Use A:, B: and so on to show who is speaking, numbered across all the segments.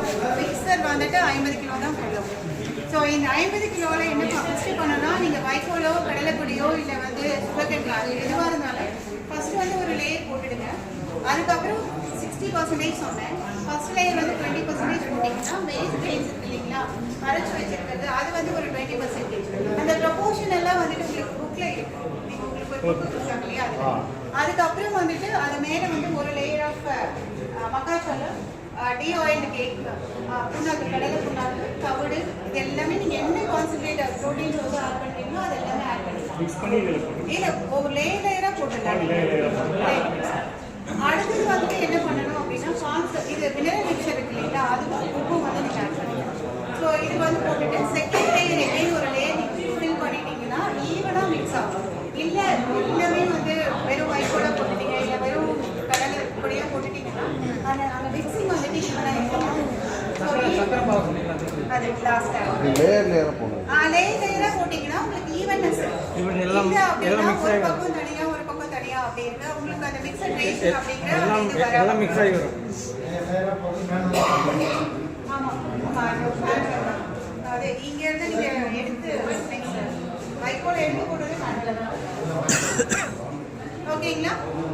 A: Mixer வந்துட்டு ஐம்பது kilo தான் போடும் ஸோ இந்த ஐம்பது கிலோவில் என்ன ஃபஸ்ட்டு பண்ணணும்னா நீங்கள் வைக்கோலோ கடலைப்பொடியோ இல்லை வந்து அது எதுவாக இருந்தாலும் ஃபஸ்ட்டு வந்து ஒரு லேயர் போட்டுடுங்க. அதுக்கப்புறம் சிக்ஸ்டி பர்சன்டேஜ் சொன்னேன். ஃபர்ஸ்ட் லேயர் வந்து டுவெண்ட்டி பர்சன்டேஜ் போட்டிங்கன்னா வேஸ்ட் பிளேஸ் இருக்கு இல்லைங்களா? அரைச்சி வச்சிருக்கிறது அது வந்து ஒரு டுவெண்ட்டி பர்சன்டேஜ் அந்த ப்ரொபோர்ஷன் எல்லாம் வந்துட்டு உங்களுக்கு புக்கில் இருக்கு நீங்கள் உங்களுக்கு ஒரு கொடுத்தாங்க இல்லையா? அது அதுக்கப்புறம் வந்துட்டு அது மேலே வந்து ஒரு லேயர் ஆஃப் மக்காச்சோளம் டி ஆயில் கேக் புண்ணாக்கு கடலை புண்ணாக்கு தவிடு இது எல்லாமே நீங்கள் என்ன கான்சன்ட்ரேட் ப்ரோட்டீன் வந்து ஆட் பண்ணுறீங்களோ அது எல்லாமே ஆட் பண்ணிக்கலாம். இல்ல ஒரு லேயர் லேயரா போட்டுடலாம் அடுத்தது வந்துட்டு என்ன பண்ணணும் அப்படின்னா கான்செப்ட் இது மினரல் மிக்சர் இருக்கு இல்லைங்களா அது உப்பு வந்து நீங்க ஆட் பண்ணிக்கலாம் ஸோ இது வந்து போட்டுட்டு செகண்ட் லேயர் எகைன் ஒரு லேயர் நீங்க ஃபில் பண்ணிட்டீங்கன்னா ஈவனா மிக்ஸ் ஆகும் இல்ல எல்லாமே வந்து வெறும் வைக்கோல போட்டுட்டீங்க இல்ல வெறும் கடலை பொடியா போட்டுட்டீங்கன்னா அந்த அந்த மிக்சிங் வந்துட்டு ஈவனா இருக்கும் ஸோ அது லாஸ்ட்
B: லேயர் லேயராக போடணும்
A: லேயர் லேயரா போட்டீங்கன்னா உங்களுக்கு ஈவன்னஸ்
C: Even எல்லாம்
A: பக்கம் தனியா ஒரு பக்கம் தனியா அப்படி இருக்கு உங்களுக்கு அந்த மிக்சட் ரேஷன் அப்படிங்கிற
C: எல்லாம். மிக்ஸ் ஆகி வரும்.
A: ஆமா ஆமா, அது இங்க இருந்து நீங்க எடுத்து போடுறது தான் ஓகேங்களா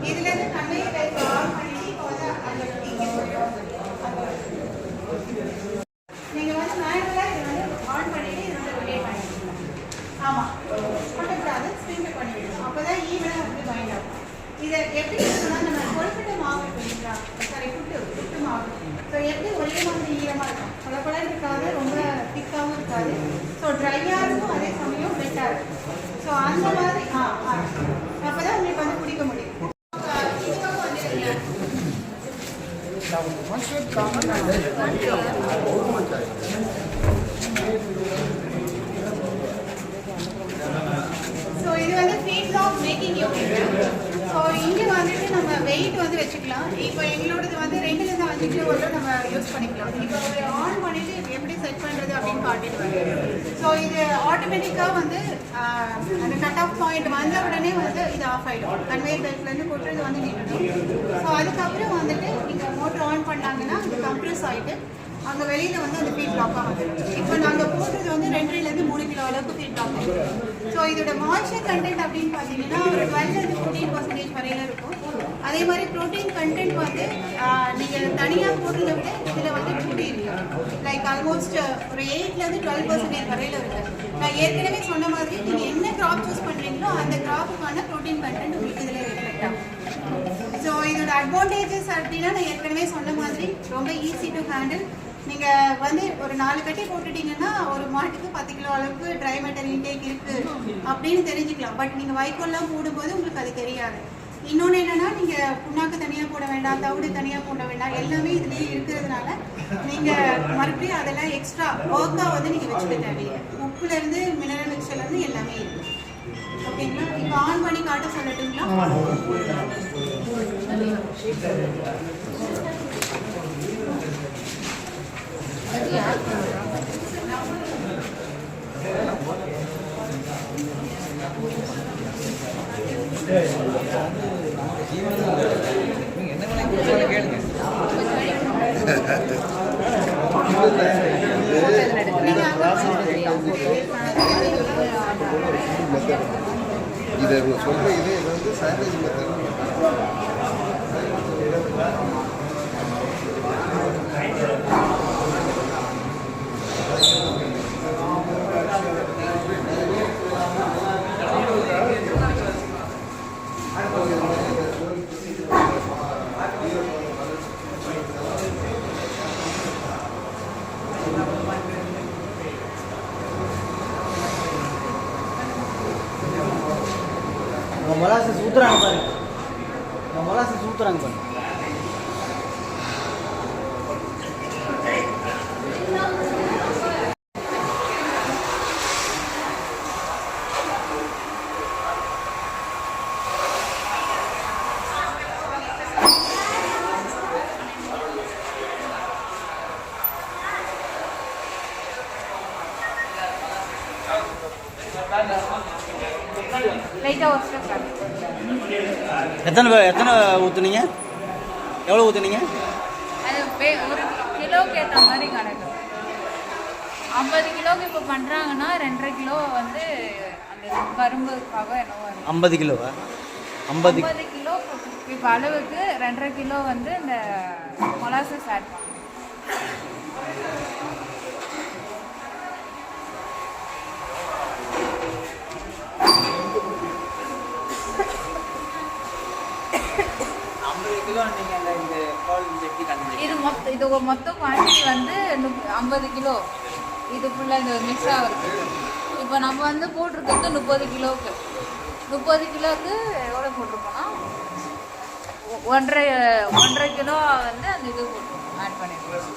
A: இதுல இருந்து கண்ணையை லைக் ஆன் பண்ணி இப்போ வந்து அந்த இங்க போயிடும் நீங்க வந்து மேனுவலா இது வந்து ஆன் பண்ணிட்டு இது வந்து ரொட்டேட் பண்ணிக்கலாம் ஆமா. பண்ணக்கூடாது ஸ்பின் பண்ணிடணும் அப்பதான் ஈவனா வந்து பைண்ட் ஆகும். இதை எப்படி நம்ம கொழுக்கட்டை மாவு இல்லைங்களா சாரி புட்டு புட்டு மாவு. ஸோ எப்படி ஒரே மாதிரி ஈரமா இருக்கும்? கொல கொல இருக்காது ரொம்ப திக்காவும் இருக்காது. ஸோ ட்ரையாக இருக்கும் அதே சமயம் வெட்டாக இருக்கும். ஸோ அந்த மாதிரி ஆ ஆ. அப்பதான் உங்களுக்கு வந்து பிடிக்க முடியும். ஸோ இது வந்து feed log making unit so இங்கே வந்துட்டு நம்ம வெயிட் வந்து வச்சுக்கலாம். இப்போ எங்களோடது வந்து ரெண்டுலேருந்து அஞ்சு கிலோ நம்ம யூஸ் பண்ணிக்கலாம். இப்போ ஒரு ஆன் பண்ணிட்டு எப்படி செட் பண்ணுறது அப்படின்னு காட்டிடுவாங்க ஸோ இது ஆட்டோமேட்டிக்காக வந்து அந்த கட் ஆஃப் பாயிண்ட் வந்த உடனே வந்து இது ஆஃப் ஆகிடும் கன்வேயர் பெல்ட்லேருந்து கொட்டுறது வந்து நின்றுடும். ஸோ அதுக்கப்புறம் வந்துட்டு நீங்கள் மோட்டர் ஆன் பண்ணாங்கன்னா இது கம்ப்ரஸ் ஆகிட்டு அங்கே வெளியில் வந்து அந்த ஃபீட் ஆகும் வந்துடும் இப்போ நாங்கள் போடுறது வந்து ரெண்டரைலேருந்து மூணு கிலோ அளவுக்கு ஃபீட் லாக் ஸோ இதோட மாய்ஸ்சர் கண்டென்ட் அப்படின்னு பார்த்தீங்கன்னா ஒரு டுவெல் ஃபோர்டீன் பர்சன்டேஜ் வரையில இருக்கும். அதே மாதிரி ப்ரோட்டீன் கண்டென்ட் வந்து நீங்கள் தனியாக போடுறத விட இதில் வந்து கூடி லைக் ஆல்மோஸ்ட் ஒரு எயிட்லேருந்து டுவெல் பர்சன்டேஜ் வரையில இருக்கு நான் ஏற்கனவே சொன்ன மாதிரி நீங்கள் என்ன கிராப் சூஸ் பண்ணுறீங்களோ அந்த கிராப்புக்கான ப்ரோட்டீன் கண்டென்ட் உங்களுக்கு இதில் ரிஃப்ளெக்ட் ஆகும். ஸோ இதோட அட்வான்டேஜஸ் அப்படின்னா நான் ஏற்கனவே சொன்ன மாதிரி ரொம்ப ஈஸி டு ஹேண்டில் நீங்கள் வந்து ஒரு நாலு கட்டி போட்டுட்டீங்கன்னா ஒரு மாட்டுக்கு பத்து கிலோ அளவுக்கு ட்ரை மேட்டர் இன்டேக் இருக்கு அப்படின்னு தெரிஞ்சுக்கலாம். பட் நீங்கள் வைக்கோல்லாம் போடும்போது உங்களுக்கு அது தெரியாது. இன்னொன்று என்னன்னா நீங்கள் புண்ணாக்கு தனியாக போட வேண்டாம் தவிடு தனியாக போட வேண்டாம் எல்லாமே இதுலேயே இருக்கிறதுனால நீங்கள் மறுபடியும் அதெல்லாம் எக்ஸ்ட்ரா ஒர்க்காக வந்து நீங்கள் வச்சுக்க தேவையில்லை. உப்புலேருந்து மினரல் மிக்சர்லேருந்து எல்லாமே இருக்கு ஓகேங்களா? இப்போ ஆன் பண்ணி காட்ட சொல்லட்டுங்களா?
B: இதை சொல்ற இது இது வந்து சாண்டேஜ் மெத்தட்
D: மொலாசஸ் ஊத்துறாங்க பாருங்க மொலாசஸ் ஊத்துறாங்க பாருங்க எத்தனை பே- எத்தனை ஊற்றுனீங்க எவ்வளோ ஊற்றுனீங்க
E: ஒரு கிலோக்கு ஏற்ற மாதிரி கணக்கு. ஐம்பது கிலோக்கு இப்போ பண்ணுறாங்கன்னா ரெண்டரை கிலோ வந்து அந்த கரும்புக்காக என்னவோ
D: ஐம்பது கிலோவா? ஐம்பது
E: ஐம்பது கிலோ இப்போ அளவுக்கு ரெண்டரை கிலோ வந்து இந்த மொலாசஸ் ஆட் பண்ணணும்
D: ஐம்பது கிலோ நீங்கள் அந்த இந்த பால் எப்படி கண்டுபிடிங்க
E: இது மொத்த இது ஒரு மொத்த குவான்டிட்டி வந்து ஐம்பது கிலோ. இது ஃபுல்லாக இந்த மிக்ஸ் ஆகுறது இப்போ நம்ம வந்து போட்டிருக்கிறது முப்பது கிலோவுக்கு. முப்பது கிலோவுக்கு எவ்வளோ போட்டிருக்கோம்னா? ஒன்றரை ஒன்றரை கிலோ வந்து அந்த இது போட்டிருக்கோம் ஆட் பண்ணிருக்கோம்.